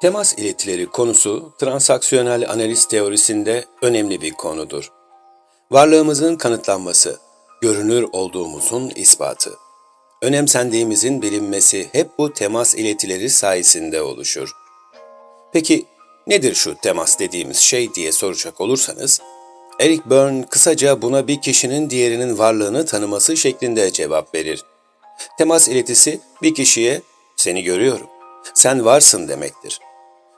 Temas iletileri konusu transaksiyonel analiz teorisinde önemli bir konudur. Varlığımızın kanıtlanması, görünür olduğumuzun ispatı. Önemsendiğimizin bilinmesi hep bu temas iletileri sayesinde oluşur. Peki nedir şu temas dediğimiz şey diye soracak olursanız, Eric Berne kısaca buna bir kişinin diğerinin varlığını tanıması şeklinde cevap verir. Temas iletisi bir kişiye seni görüyorum, sen varsın demektir.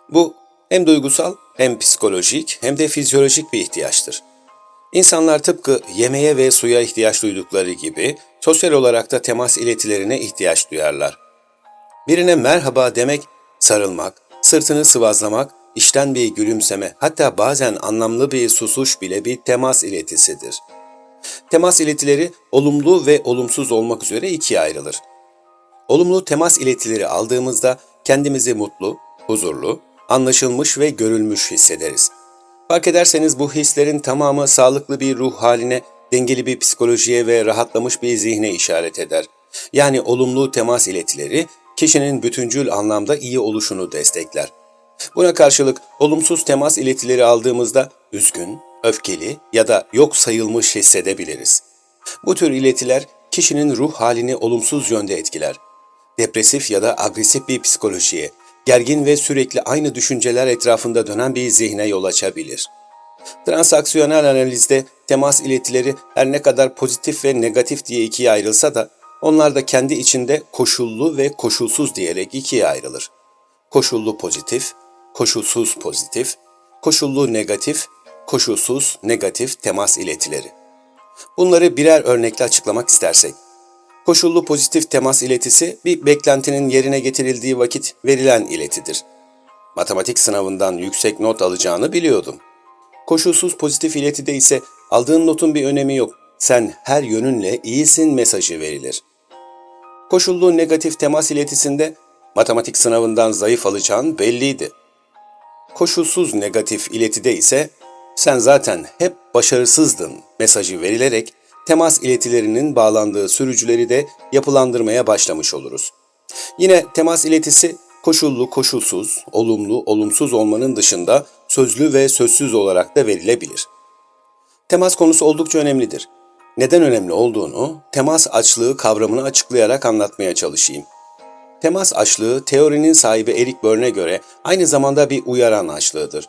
Bu hem duygusal hem psikolojik hem de fizyolojik bir ihtiyaçtır. İnsanlar tıpkı yemeğe ve suya ihtiyaç duydukları gibi sosyal olarak da temas iletilerine ihtiyaç duyarlar. Birine merhaba demek, sarılmak, sırtını sıvazlamak, içten bir gülümseme, hatta bazen anlamlı bir susuş bile bir temas iletisidir. Temas iletileri olumlu ve olumsuz olmak üzere ikiye ayrılır. Olumlu temas iletileri aldığımızda kendimizi mutlu, huzurlu, anlaşılmış ve görülmüş hissederiz. Fark ederseniz bu hislerin tamamı sağlıklı bir ruh haline, dengeli bir psikolojiye ve rahatlamış bir zihne işaret eder. Yani olumlu temas iletileri kişinin bütüncül anlamda iyi oluşunu destekler. Buna karşılık olumsuz temas iletileri aldığımızda üzgün, öfkeli ya da yok sayılmış hissedebiliriz. Bu tür iletiler kişinin ruh halini olumsuz yönde etkiler. Depresif ya da agresif bir psikolojiye, gergin ve sürekli aynı düşünceler etrafında dönen bir zihne yol açabilir. Transaksiyonel analizde temas iletileri her ne kadar pozitif ve negatif diye ikiye ayrılsa da onlar da kendi içinde koşullu ve koşulsuz diyerek ikiye ayrılır. Koşullu pozitif, koşulsuz pozitif, koşullu negatif, koşulsuz negatif temas iletileri. Bunları birer örnekle açıklamak istersek, Koşullu pozitif temas iletisi bir beklentinin yerine getirildiği vakit verilen iletidir. Matematik sınavından yüksek not alacağını biliyordum. Koşulsuz pozitif iletide ise aldığın notun bir önemi yok. Sen her yönünle iyisin mesajı verilir. Koşullu negatif temas iletisinde matematik sınavından zayıf alacağın belliydi. Koşulsuz negatif iletide ise sen zaten hep başarısızdın mesajı verilerek temas iletilerinin bağlandığı sürücüleri de yapılandırmaya başlamış oluruz. Yine temas iletisi koşullu, koşulsuz, olumlu, olumsuz olmanın dışında sözlü ve sözsüz olarak da verilebilir. Temas konusu oldukça önemlidir. Neden önemli olduğunu temas açlığı kavramını açıklayarak anlatmaya çalışayım. Temas açlığı teorinin sahibi Eric Berne'e göre aynı zamanda bir uyaran açlığıdır.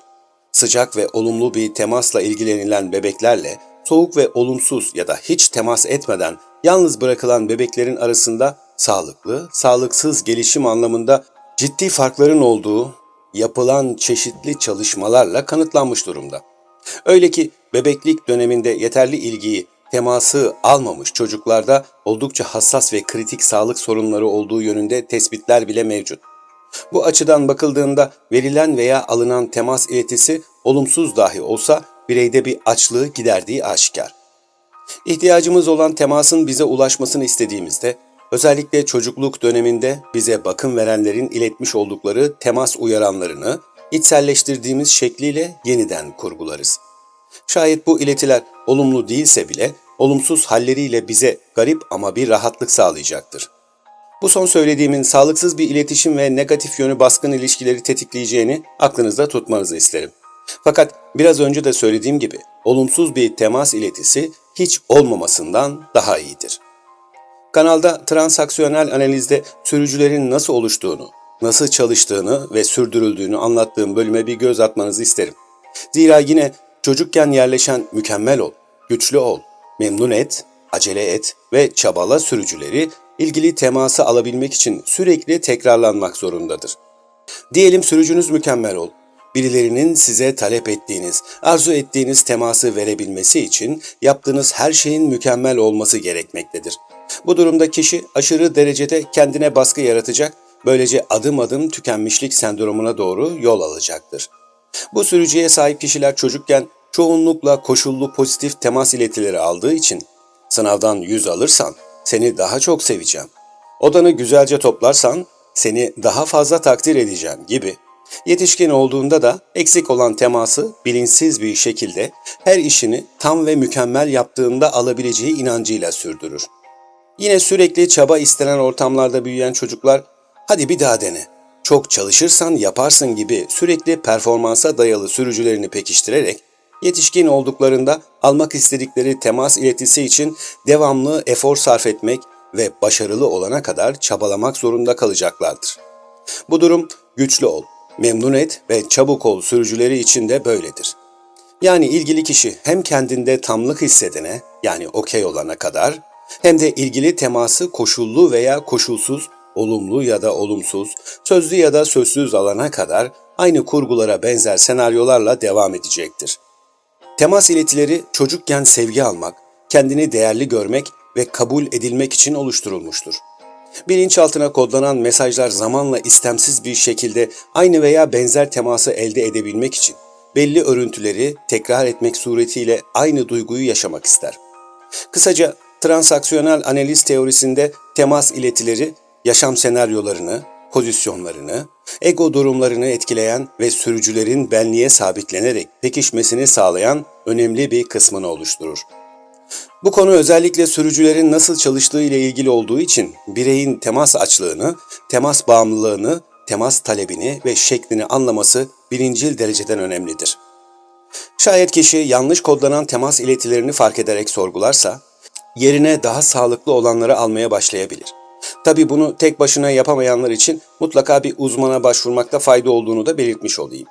Sıcak ve olumlu bir temasla ilgilenilen bebeklerle soğuk ve olumsuz ya da hiç temas etmeden yalnız bırakılan bebeklerin arasında sağlıklı, sağlıksız gelişim anlamında ciddi farkların olduğu yapılan çeşitli çalışmalarla kanıtlanmış durumda. Öyle ki bebeklik döneminde yeterli ilgiyi, teması almamış çocuklarda oldukça hassas ve kritik sağlık sorunları olduğu yönünde tespitler bile mevcut. Bu açıdan bakıldığında verilen veya alınan temas iletisi olumsuz dahi olsa bireyde bir açlığı giderdiği aşikar. İhtiyacımız olan temasın bize ulaşmasını istediğimizde, özellikle çocukluk döneminde bize bakım verenlerin iletmiş oldukları temas uyaranlarını içselleştirdiğimiz şekliyle yeniden kurgularız. Şayet bu iletiler olumlu değilse bile olumsuz halleriyle bize garip ama bir rahatlık sağlayacaktır. Bu son söylediğimin sağlıksız bir iletişim ve negatif yönü baskın ilişkileri tetikleyeceğini aklınızda tutmanızı isterim. Fakat biraz önce de söylediğim gibi olumsuz bir temas iletisi hiç olmamasından daha iyidir. Kanalda transaksiyonel analizde sürücülerin nasıl oluştuğunu, nasıl çalıştığını ve sürdürüldüğünü anlattığım bölüme bir göz atmanızı isterim. Zira yine çocukken yerleşen mükemmel ol, güçlü ol, memnun et, acele et ve çabala sürücüleri ilgili teması alabilmek için sürekli tekrarlanmak zorundadır. Diyelim sürücünüz mükemmel ol, birilerinin size talep ettiğiniz, arzu ettiğiniz teması verebilmesi için yaptığınız her şeyin mükemmel olması gerekmektedir. Bu durumda kişi aşırı derecede kendine baskı yaratacak, böylece adım adım tükenmişlik sendromuna doğru yol alacaktır. Bu sürücüye sahip kişiler çocukken çoğunlukla koşullu pozitif temas iletileri aldığı için sınavdan 100 alırsan seni daha çok seveceğim. Odanı güzelce toplarsan seni daha fazla takdir edeceğim gibi Yetişkin olduğunda da eksik olan teması bilinçsiz bir şekilde her işini tam ve mükemmel yaptığında alabileceği inancıyla sürdürür. Yine sürekli çaba istenen ortamlarda büyüyen çocuklar hadi bir daha dene. çok çalışırsan yaparsın gibi sürekli performansa dayalı sürücülerini pekiştirerek yetişkin olduklarında almak istedikleri temas iletisi için devamlı efor sarf etmek ve başarılı olana kadar çabalamak zorunda kalacaklardır. Bu durum güçlü ol, memnun et ve çabuk ol sürücüleri için de böyledir. Yani ilgili kişi hem kendinde tamlık hissedene yani okey olana kadar hem de ilgili teması koşullu veya koşulsuz, olumlu ya da olumsuz, sözlü ya da sözsüz alana kadar aynı kurgulara benzer senaryolarla devam edecektir. Temas iletileri çocukken sevgi almak, kendini değerli görmek ve kabul edilmek için oluşturulmuştur. Bilinçaltına kodlanan mesajlar zamanla istemsiz bir şekilde aynı veya benzer teması elde edebilmek için belli örüntüleri tekrar etmek suretiyle aynı duyguyu yaşamak ister. Kısaca transaksiyonel analiz teorisinde temas iletileri yaşam senaryolarını, pozisyonlarını, ego durumlarını etkileyen ve sürücülerin benliğe sabitlenerek pekişmesini sağlayan önemli bir kısmını oluşturur. Bu konu özellikle sürücülerin nasıl çalıştığı ile ilgili olduğu için bireyin temas açlığını, temas bağımlılığını, temas talebini ve şeklini anlaması birincil dereceden önemlidir. Şayet kişi yanlış kodlanan temas iletilerini fark ederek sorgularsa, yerine daha sağlıklı olanları almaya başlayabilir. Tabi bunu tek başına yapamayanlar için mutlaka bir uzmana başvurmakta fayda olduğunu da belirtmiş olayım.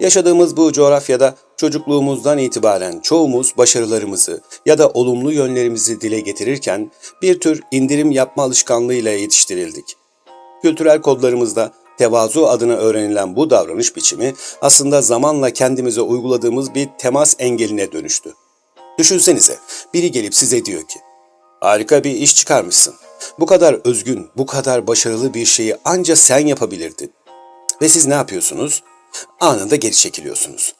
Yaşadığımız bu coğrafyada çocukluğumuzdan itibaren çoğumuz başarılarımızı ya da olumlu yönlerimizi dile getirirken bir tür indirim yapma alışkanlığıyla yetiştirildik. Kültürel kodlarımızda tevazu adına öğrenilen bu davranış biçimi aslında zamanla kendimize uyguladığımız bir temas engeline dönüştü. Düşünsenize, biri gelip size diyor ki, harika bir iş çıkarmışsın. Bu kadar özgün, bu kadar başarılı bir şeyi anca sen yapabilirdin. Ve siz ne yapıyorsunuz? Anında geri çekiliyorsunuz.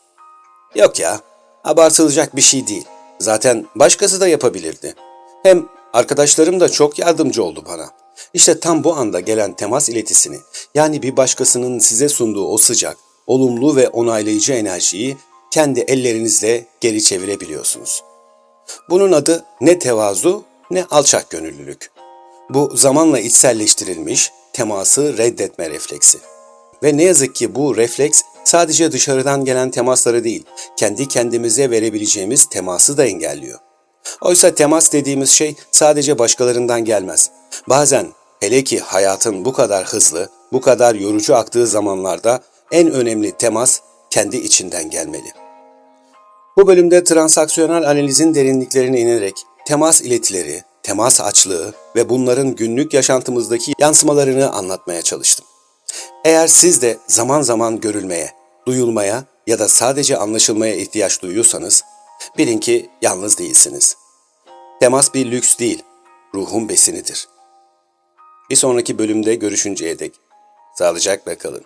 Yok ya, abartılacak bir şey değil. Zaten başkası da yapabilirdi. Hem arkadaşlarım da çok yardımcı oldu bana. İşte tam bu anda gelen temas iletisini, yani bir başkasının size sunduğu o sıcak, olumlu ve onaylayıcı enerjiyi kendi ellerinizle geri çevirebiliyorsunuz. Bunun adı ne tevazu ne alçak gönüllülük. Bu zamanla içselleştirilmiş teması reddetme refleksi. Ve ne yazık ki bu refleks sadece dışarıdan gelen temasları değil, kendi kendimize verebileceğimiz teması da engelliyor. Oysa temas dediğimiz şey sadece başkalarından gelmez. Bazen hele ki hayatın bu kadar hızlı, bu kadar yorucu aktığı zamanlarda en önemli temas kendi içinden gelmeli. Bu bölümde transaksiyonel analizin derinliklerine inerek temas iletileri, temas açlığı ve bunların günlük yaşantımızdaki yansımalarını anlatmaya çalıştım. Eğer siz de zaman zaman görülmeye, duyulmaya ya da sadece anlaşılmaya ihtiyaç duyuyorsanız, bilin ki yalnız değilsiniz. Temas bir lüks değil, ruhun besinidir. Bir sonraki bölümde görüşünceye dek sağlıcakla kalın.